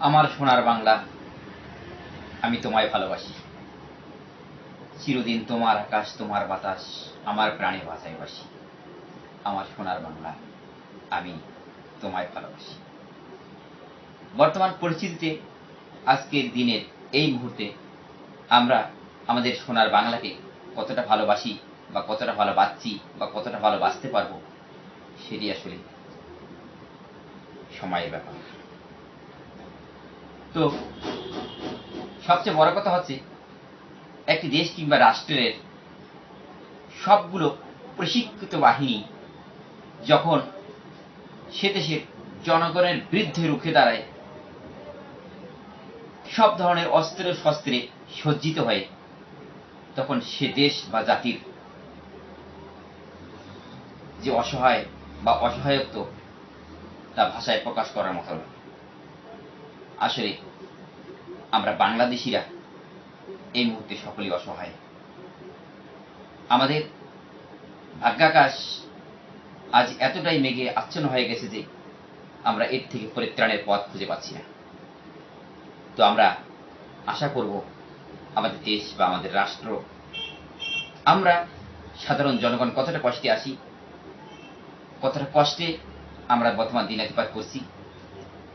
আমার সোনার বাংলা, আমি তোমায় ভালোবাসি। চিরদিন তোমার আকাশ, তোমার বাতাস, আমার প্রাণে বাঁচাই বাসি আমার সোনার বাংলা, আমি তোমায় ভালোবাসি। বর্তমান পরিস্থিতিতে, আজকের দিনের এই মুহূর্তে আমরা আমাদের সোনার বাংলাকে কতটা ভালোবাসি বা কতটা ভালোবাসছি বা কতটা ভালোবাসতে পারব, সেটি আসলে সময়ের ব্যাপার। তো সবচেয়ে বড় কথা হচ্ছে একটি দেশ কিংবা রাষ্ট্রের সবগুলো প্রশিক্ষিত বাহিনী যখন সে দেশের জনগণের বিরুদ্ধে রুখে দাঁড়ায়, সব ধরনের অস্ত্র শস্ত্রে সজ্জিত হয়, তখন সে দেশ বা জাতির যে অসহায় বা অসহায়ত্ব, তা ভাষায় প্রকাশ করার মতো আসলে আমরা বাংলাদেশিরা এই মুহূর্তে সকলেই অসহায়। আমাদের ভাগ্যাকাশ আজ এতটাই মেঘে আচ্ছন্ন হয়ে গেছে যে আমরা এর থেকে পরিত্রাণের পথ খুঁজে পাচ্ছি না। তো আমরা আশা করব আমাদের দেশ বা আমাদের রাষ্ট্র, আমরা সাধারণ জনগণ কতটা কষ্টে আসি কতটা কষ্টে আমরা বর্তমান দিনাতিপাত করছি,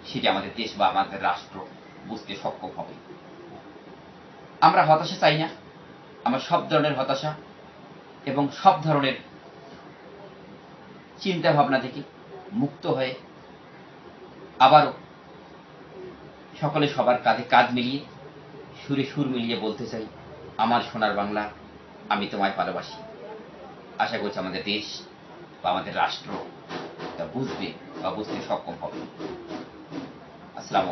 সেটি আমাদের দেশ বা আমাদের রাষ্ট্র বুঝতে সক্ষম হবে। আমরা হতাশা চাই না। আমরা সব ধরনের হতাশা এবং সব ধরনের চিন্তা ভাবনা থেকে মুক্ত হয়ে আবারও সকলে সবার কাঁধে কাঁধ মিলিয়ে, সুরে সুর মিলিয়ে বলতে চাই, আমার সোনার বাংলা আমি তোমায় ভালোবাসি। আশা করছি আমাদের দেশ বা আমাদের রাষ্ট্র তা বুঝবে বা বুঝতে সক্ষম হবে।